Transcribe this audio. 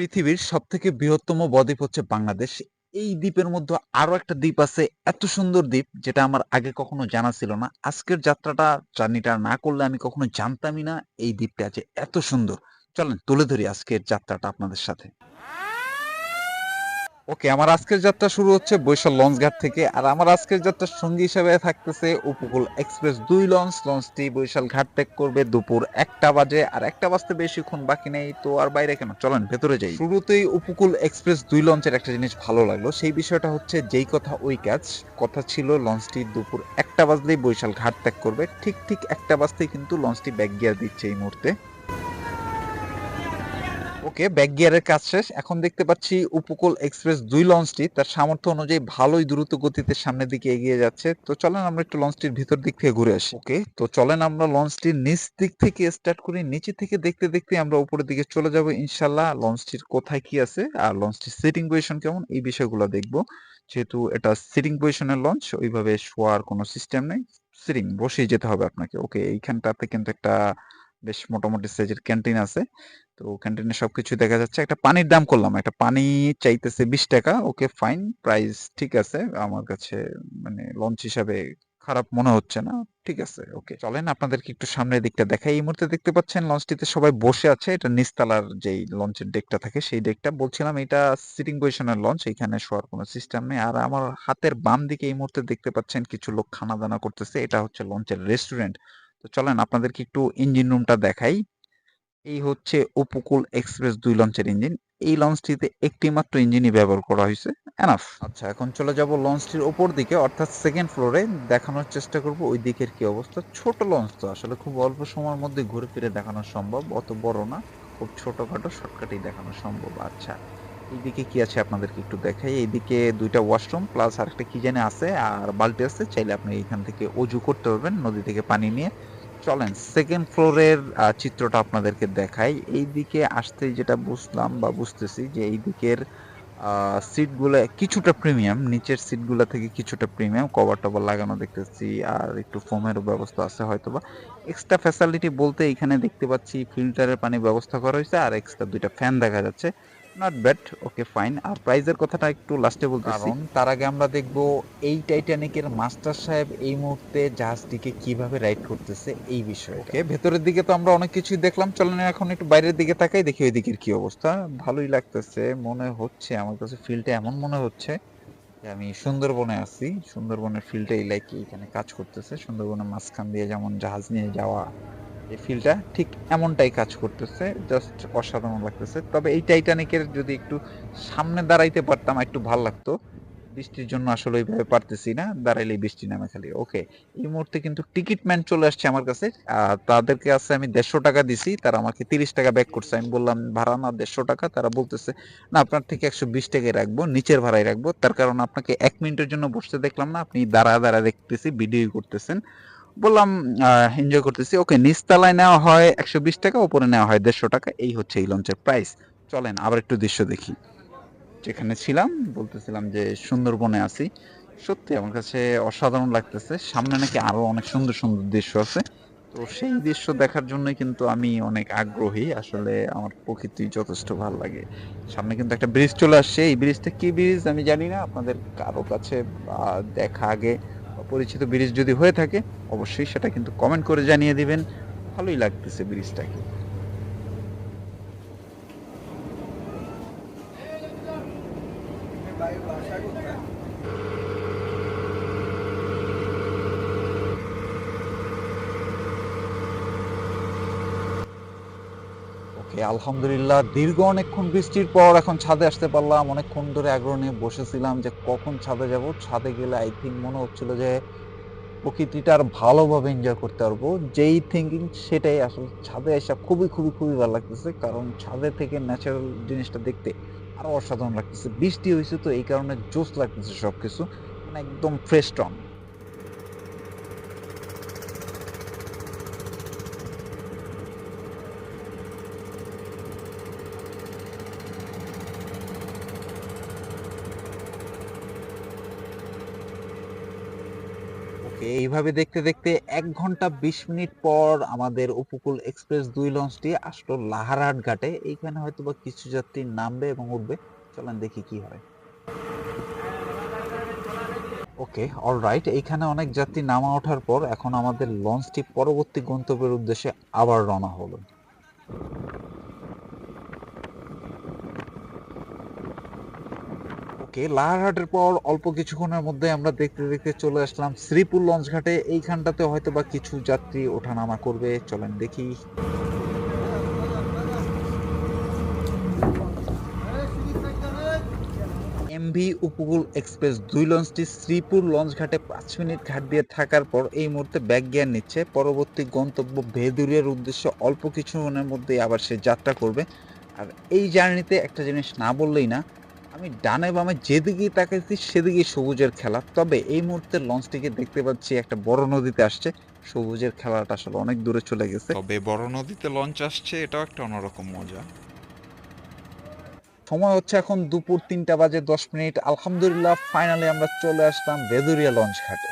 পৃথিবীর সব থেকে বৃহত্তম বদ্বীপ হচ্ছে বাংলাদেশ। এই দ্বীপের মধ্যে আরও একটা দ্বীপ আছে, এত সুন্দর দ্বীপ যেটা আমার আগে কখনো জানা ছিল না। আজকের যাত্রাটা জার্নিটা না করলে আমি কখনো জানতামই না এই দ্বীপটা আছে এত সুন্দর। চলেন তুলে ধরি আজকের যাত্রাটা আপনাদের সাথে। ওকে, আমার আজকের যাত্রা শুরু হচ্ছে বৈশাল লঞ্চ ঘাট থেকে, আর আমার আজকের যাত্রার সঙ্গী হিসাবে থাকতেছে উপকূল এক্সপ্রেস দুই লঞ্চ, লঞ্চটি বৈশাল ঘাট ত্যাগ করবে দুপুর একটা বাজে, আর একটা বাজতে বেশিক্ষণ বাকি নেই, তো আর বাইরে কেন? চলেন, ভেতরে যাই। শুরুতেই উপকূল এক্সপ্রেস দুই লঞ্চের একটা জিনিস ভালো লাগল, সেই বিষয়টা হচ্ছে যেই কথা ওই কাজ, কথা ছিল লঞ্চটি দুপুর একটা বাজলেই বৈশাল ঘাট ত্যাগ করবে, ঠিক ঠিক একটা বাজতেই কিন্তু লঞ্চটি ব্যাক গিয়ার দিচ্ছে এই মুহূর্তে। ওকে ব্যাক গিয়ারের কাজ শেষ। এখন দেখতে পাচ্ছি উপকূল এক্সপ্রেস দুই লঞ্চটি তার সামর্থ্য অনুযায়ী ভালোই দ্রুত গতিতে সামনের দিকে এগিয়ে যাচ্ছে। তো চলেন আমরা একটু লঞ্চটির ভিতর দিক থেকে ঘুরে আসি। ওকে, তো চলেন আমরা লঞ্চটির নিচ দিক থেকে স্টার্ট করি। নিচে থেকে দেখতে দেখতে আমরা উপরের দিকে চলে যাব ইনশাল্লাহ লঞ্চটির কোথায় কি আছে আর লঞ্চটির সিটিং পজিশন কেমন, এই বিষয়গুলো দেখব। যেহেতু এটা সিটিং পজিশনের লঞ্চ ওইভাবে শোয়ার কোনো সিস্টেম নেই। সিটিং বসেই যেতে হবে আপনাকে। ওকে, এইখানটাতে কিন্তু একটা বেশ মোটামুটি সাইজের ক্যান্টিন আছে। তো ক্যান্টিনে সবকিছু দেখা যাচ্ছে। একটা পানির দাম করলাম। একটা পানি চাইতেছে বিশ টাকা। ওকে ফাইন প্রাইস ঠিক আছে। আমার কাছে মানে লঞ্চ হিসাবে খারাপ মনে হচ্ছে না। ঠিক আছে, ওকে। চলেন আপনাদেরকে একটু সামনের দিকটা দেখাই। এই মুহূর্তে দেখতে পাচ্ছেন লঞ্চটিতে সবাই বসে আছে। এটা নিস্তালার যেই লঞ্চের ডেকটা থাকে, সেই ডেকটা বলছিলাম এটা সিটিং পজিশনের লঞ্চ এখানে শোয়ার কোনো সিস্টেম নেই। আর আমার হাতের বাম দিকে এই মুহূর্তে দেখতে পাচ্ছেন কিছু লোক খানা দানা করতেছে। এটা হচ্ছে লঞ্চের রেস্টুরেন্ট তো চলেন আপনাদেরকে একটু ইঞ্জিন রুমটা দেখাই। এই হচ্ছে উপকূল এক্সপ্রেস দুই লঞ্চের ইঞ্জিন এই লঞ্চটিতে একটি মাত্র ইঞ্জিনই ব্যবহার করা হয়েছে। এনাফ আচ্ছা এখন চলে যাব লঞ্চটির ওপর দিকে, অর্থাৎ সেকেন্ড ফ্লোরে দেখানোর চেষ্টা করব ওই দিকের কি অবস্থা। ছোট লঞ্চ তো আসলে খুব অল্প সময়ের মধ্যে ঘুরে ফিরে দেখানো সম্ভব। অত বড় না, খুব ছোটখাটো শর্টকাটেই দেখানো সম্ভব। আচ্ছা এইদিকে কি আছে আপনাদেরকে একটু দেখাই। এইদিকে দুইটা ওয়াশরুম প্লাস আরেকটা কি জানে আছে, আর বালতি আছে। চাইলে আপনি এখান থেকে অজু করতে পারবেন, নদী থেকে পানি নিয়ে। চলেন সেকেন্ড ফ্লোরের চিত্রটা আপনাদেরকে দেখাই। এই দিকে আসতেই যেটা বুঝলাম বা বুঝতেছি যে এই দিকের সিটগুলো কিছুটা প্রিমিয়াম নিচের সিটগুলো থেকে কিছুটা প্রিমিয়াম কভার টভার লাগানো দেখতেছি, আর একটু ফোমেরও ব্যবস্থা আছে হয়তো বা এক্সট্রা ফ্যাসিলিটি বলতে এখানে দেখতে পাচ্ছি ফিল্টারের পানি ব্যবস্থা করা হয়েছে, আর এক্সট্রা দুইটা ফ্যান দেখা যাচ্ছে। নট ব্যাড ওকে ফাইন আর প্রাইজের কথাটা একটু লাস্টে বলতে কারণ তার আগে আমরা দেখব এই টাইটানিকের মাস্টার সাহেব এই মুহূর্তে জাহাজটিকে কীভাবে রাইড করতেছে এই বিষয়ে ওকে ভেতরের দিকে তো আমরা অনেক কিছুই দেখলাম। চলেন এখন একটু বাইরের দিকে তাকাই দেখি ওই দিকের কি অবস্থা। ভালোই লাগতেছে মনে হচ্ছে আমার কাছে ফিলটা এমন মনে হচ্ছে যে আমি সুন্দরবনে আছি। সুন্দরবনের ফিল্ডটা এই লাইক এখানে কাজ করতেছে। সুন্দরবনের মাঝখান দিয়ে যেমন জাহাজ নিয়ে যাওয়া এই ফিলটা ঠিক এমনটাই কাজ করতেছে জাস্ট অসাধারণ লাগতেছে। তবে এই টাইটানিকের যদি একটু সামনে দাঁড়াইতে পারতাম, একটু ভালো লাগতো। বৃষ্টির জন্য আসলে ওইভাবে পারতেছি না, দাঁড়াইলেই বৃষ্টি নামে খালি। ওকে এই মুহূর্তে কিন্তু টিকিট ম্যান চলে আসছে আমার কাছে। তাদেরকে আছে আমি দেড়শো টাকা দিছি, তারা আমাকে তিরিশ টাকা ব্যাক করছে। আমি বললাম, ভাড়া না দেড়শো টাকা। তারা বলতেছে, না, আপনার থেকে একশো বিশ টাকায় রাখব, নিচের ভাড়ায় রাখব। তার কারণ আপনাকে এক মিনিটের জন্য বসতে দেখলাম না, আপনি দাঁড়া দাঁড়া দেখতেছি ভিডিও করতেছেন। বললাম এনজয় করতেছি। ওকে নিচতলায় নেওয়া হয় একশো বিশ টাকা ওপরে নেওয়া হয় দেড়শো টাকা। এই হচ্ছে এই লঞ্চের প্রাইস চলেন, আবার একটু দৃশ্য দেখি। যেখানে ছিলাম, বলতেছিলাম যে সুন্দরবনে আছি। সত্যি আমার কাছে অসাধারণ লাগতেছে। সামনে নাকি আরও অনেক সুন্দর সুন্দর দৃশ্য আছে। তো সেই দৃশ্য দেখার জন্য কিন্তু আমি অনেক আগ্রহী। আসলে আমার প্রকৃতি যথেষ্ট ভালো লাগে। সামনে কিন্তু একটা ব্রিজ চলে আসছে। এই ব্রিজটা কি ব্রিজ আমি জানি না। আপনাদের কারও কাছে দেখা আগে পরিচিত ব্রিজ যদি হয়ে থাকে, অবশ্যই সেটা কিন্তু কমেন্ট করে জানিয়ে দিবেন। ভালোই লাগতেছে ব্রিজটাকে। আলহামদুলিল্লাহ, দীর্ঘ অনেকক্ষণ বৃষ্টির পর এখন ছাদে আসতে পারলাম। অনেকক্ষণ ধরে আগ্রহ নিয়ে বসেছিলাম যে কখন ছাদে যাব। ছাদে গেলে আই থিঙ্ক মনে হচ্ছিল যে প্রকৃতিটা আর ভালোভাবে এনজয় করতে পারব। যেই থিঙ্কিং সেটাই আসলে ছাদে আসা খুবই খুবই খুবই ভালো লাগতেছে। কারণ ছাদে থেকে ন্যাচারাল জিনিসটা দেখতে আরও অসাধারণ লাগতেছে। বৃষ্টি হয়েছে তো এই কারণে জোস লাগতেছে সবকিছু। মানে একদম ফ্রেশ টন ওকে, এইভাবে দেখতে দেখতে এক ঘণ্টা বিশ মিনিট পর আমাদের উপকূল এক্সপ্রেস দুই লঞ্চটি আসলো লাহারহাট ঘাটে। এইখানে হয়তো বা কিছু যাত্রী নামবে এবং উঠবে। চলেন দেখি কি হয়। ওকে অলরাইট এইখানে অনেক যাত্রী নামা ওঠার পর এখন আমাদের লঞ্চটি পরবর্তী গন্তব্যের উদ্দেশ্যে আবার রওনা হলো। ওকে লাহারহাটের পর অল্প কিছুক্ষণের মধ্যে আমরা দেখতে দেখতে চলে আসলাম শ্রীপুর লঞ্চ ঘাটে। এইখানটাতে হয়তো বা কিছু যাত্রী ওঠানামা করবে। চলেন দেখি। এমভি উপকূল এক্সপ্রেস দুই লঞ্চটি শ্রীপুর লঞ্চ ঘাটে পাঁচ মিনিট ঘাট দিয়ে থাকার পর এই মুহূর্তে ব্যাক গিয়ার নিচ্ছে। পরবর্তী গন্তব্য ভেদুরিয়ার উদ্দেশ্যে অল্প কিছুক্ষণের মধ্যেই আবার সে যাত্রা করবে। আর এই জার্নিতে একটা জিনিস না বললেই না আমি ডানে বামে যেদিকেই তাকাইছি সেদিকেই সবুজের খেলা। তবে এই মুহূর্তে লঞ্চটিকে দেখতে পাচ্ছি একটা বড় নদীতে আসছে। সবুজের খেলাটা আসলে অনেক দূরে চলে গেছে। তবে বড় নদীতে লঞ্চ আসছে এটাও একটা অন্যরকম মজা। সময় হচ্ছে এখন দুপুর তিনটা বাজে দশ মিনিট। আলহামদুলিল্লাহ ফাইনালি আমরা চলে আসলাম বেদুরিয়া লঞ্চ ঘাটে।